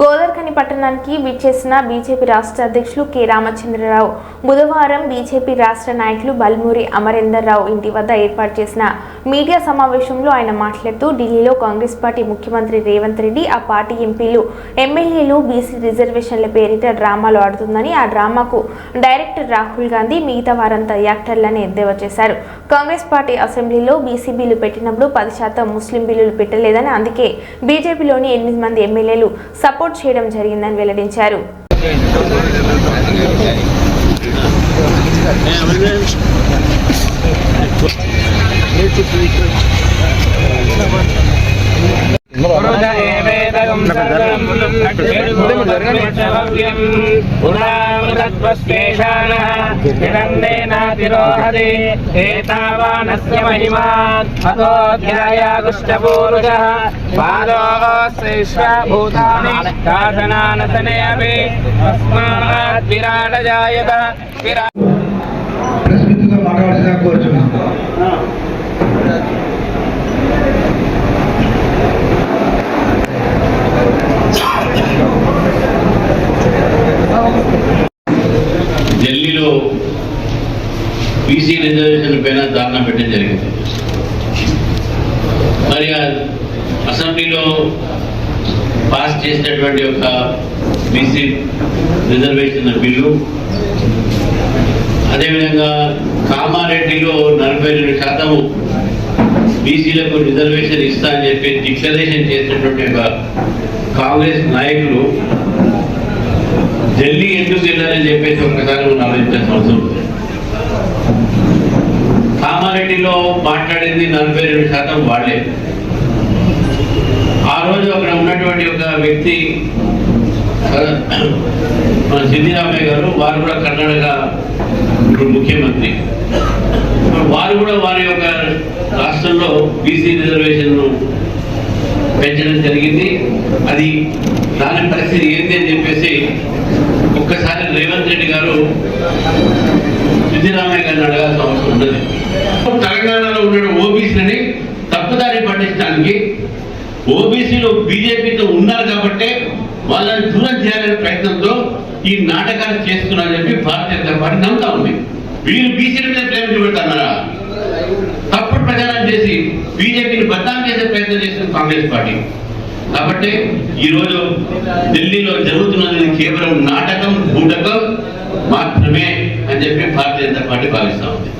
గోదర్ఖని పట్టణానికి విచ్చేసిన బీజేపీ రాష్ట్ర అధ్యక్షులు కె రామచంద్రరావు. బుధవారం బీజేపీ రాష్ట్ర నాయకులు బల్మూరి అమరేందర్ రావు ఇంటి వద్ద ఏర్పాటు చేసిన మీడియా సమావేశంలో ఆయన మాట్లాడుతూ ఢిల్లీలో కాంగ్రెస్ పార్టీ ముఖ్యమంత్రి రేవంత్ రెడ్డి ఆ పార్టీ ఎంపీలు ఎమ్మెల్యేలు బీసీ రిజర్వేషన్ల పేరిట డ్రామాలు ఆడుతుందని ఆ డ్రామాకు డైరెక్టర్ రాహుల్ గాంధీ మిగతా వారంతా యాక్టర్లని ఎద్దేవా చేశారు. కాంగ్రెస్ పార్టీ అసెంబ్లీలో బీసీ బిల్లు పెట్టినప్పుడు పది శాతం ముస్లిం బిల్లులు పెట్టలేదని అందుకే బీజేపీలోని ఎనిమిది మంది ఎమ్మెల్యేలు సపోర్ట్ చేయడం జరిగిందని వెల్లడించారు. పురుష ఏతావానస్య మహిమా అతోధ్యాయాగుష్టపూరుషः పాదోశ్రేష్ఠభూతాని శాసనానసనే అపి తస్మాత్ విరాట జాయత బీసీ రిజర్వేషన్ పైన ధారణ పెట్టడం జరిగింది. మరి అసెంబ్లీలో పాస్ చేసినటువంటి ఒక బీసీ రిజర్వేషన్ బిల్లు అదేవిధంగా కామారెడ్డిలో నలభై రెండు శాతము బీసీలకు రిజర్వేషన్ ఇస్తా అని చెప్పి డిక్లరేషన్ చేసినటువంటి ఒక కాంగ్రెస్ నాయకులు ఢిల్లీ ఎందుకు వెళ్ళాలని చెప్పేసి ఒకసారి మనం ఆలోచించాల్సిన అవసరం ఉంది. కామారెడ్డిలో మాట్లాడింది నలభై రెండు శాతం వాళ్ళే. ఆ రోజు అక్కడ ఉన్నటువంటి ఒక వ్యక్తి మన సిద్ధిరామయ్య గారు వారు కూడా కర్ణాటక ఇప్పుడు ముఖ్యమంత్రి. వారు కూడా వారి యొక్క రాష్ట్రంలో బీసీ రిజర్వేషన్ను పెంచడం జరిగింది. అది దాని పరిస్థితి ఏంటి అని చెప్పేసి ఒక్కసారి రేవంత్ రెడ్డి గారు సిద్ధిరామయ్య గారిని అడగాల్సిన అవసరం ఉన్నది. ఉన్న ఓబీసీలని తప్పుదారి పట్టించడానికి. ఓబీసీలు బీజేపీతో ఉన్నారు కాబట్టే వాళ్ళని దూరం చేయాలనే ప్రయత్నంతో ఈ నాటకాలు చేస్తున్నారని చెప్పి భారతీయ జనతా పార్టీ నమ్ముతా ఉంది. వీళ్ళు బీసీల మీద ప్రేమ చూపెడతారా తప్పుడు ప్రచారం చేసి బీజేపీని బద్నాం చేసే ప్రయత్నం చేస్తుంది కాంగ్రెస్ పార్టీ. కాబట్టి ఈరోజు ఢిల్లీలో జరుగుతున్నది కేవలం నాటకం బూటకం మాత్రమే అని చెప్పి భారతీయ జనతా పార్టీ భావిస్తా ఉంది.